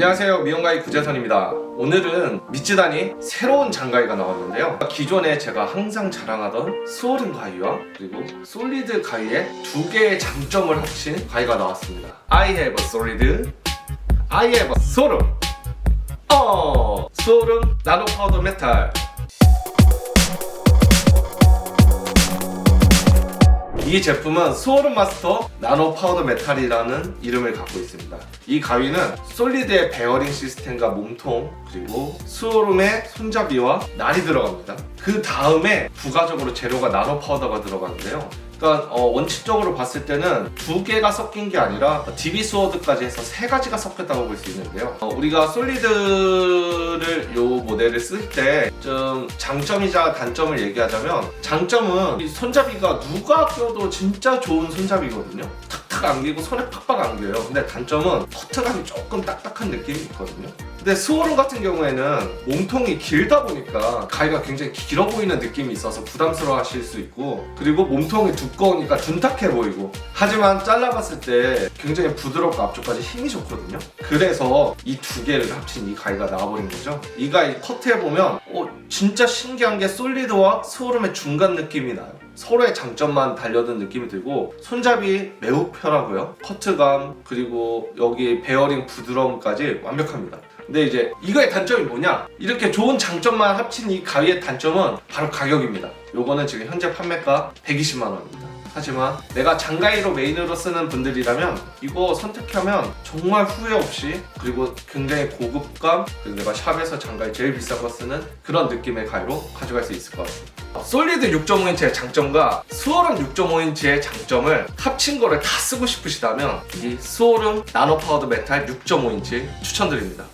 안녕하세요. 미용가이 구재선입니다. 오늘은 믿지다니 새로운 장가위가 나왔는데요. 기존에 제가 항상 자랑하던 수오른 가위와 그리고 솔리드 가위의 두 개의 장점을 합친 가위가 나왔습니다. I have a solid. I have a 소름. 어 소름 나노 파우더 메탈 이 제품은 수오름 마스터 나노 파우더 메탈이라는 이름을 갖고 있습니다. 이 가위는 솔리드의 베어링 시스템과 몸통 그리고 수오름의 손잡이와 날이 들어갑니다. 그 다음에 부가적으로 재료가 나노 파우더가 들어가는데요. 그러니까 어, 원칙적으로 봤을 때는 두 개가 섞인 게 아니라 DB 스워드까지 해서 세 가지가 섞였다고 볼 수 있는데요. 어, 우리가 솔리드를 요 모델을 쓸 때 좀 장점이자 단점을 얘기하자면 장점은 이 손잡이가 누가 껴도 진짜 좋은 손잡이거든요. 탁탁 안기고 손에 팍팍 안겨요. 근데 단점은 커트감이 조금 딱딱한 느낌이 있거든요. 근데 스워름 같은 경우에는 몸통이 길다 보니까 가위가 굉장히 길어 보이는 느낌이 있어서 부담스러워 하실 수 있고 그리고 몸통이 두꺼우니까 둔탁해 보이고. 하지만 잘라봤을 때 굉장히 부드럽고 앞쪽까지 힘이 좋거든요. 그래서 이 두 개를 합친 이 가위가 나와버린 거죠. 이 가위 커트해 보면 어, 진짜 신기한 게 솔리드와 스워름의 중간 느낌이 나요. 서로의 장점만 달려든 느낌이 들고 손잡이 매우 편하고요. 커트감 그리고 여기 베어링 부드러움까지 완벽합니다 근데 이제 이거의 단점이 뭐냐? 이렇게 좋은 장점만 합친 이 가위의 단점은 바로 가격입니다. 요거는 지금 현재 판매가 120만 원입니다. 하지만 내가 장가위로 메인으로 쓰는 분들이라면 이거 선택하면 정말 후회 없이 그리고 굉장히 고급감 그리고 내가 샵에서 장가위 제일 비싼 거 쓰는 그런 느낌의 가위로 가져갈 수 있을 것 같습니다. 솔리드 6.5인치의 장점과 수오름 6.5인치의 장점을 합친 거를 다 쓰고 싶으시다면 이 수오름 나노 파우더 메탈 6.5인치 추천드립니다.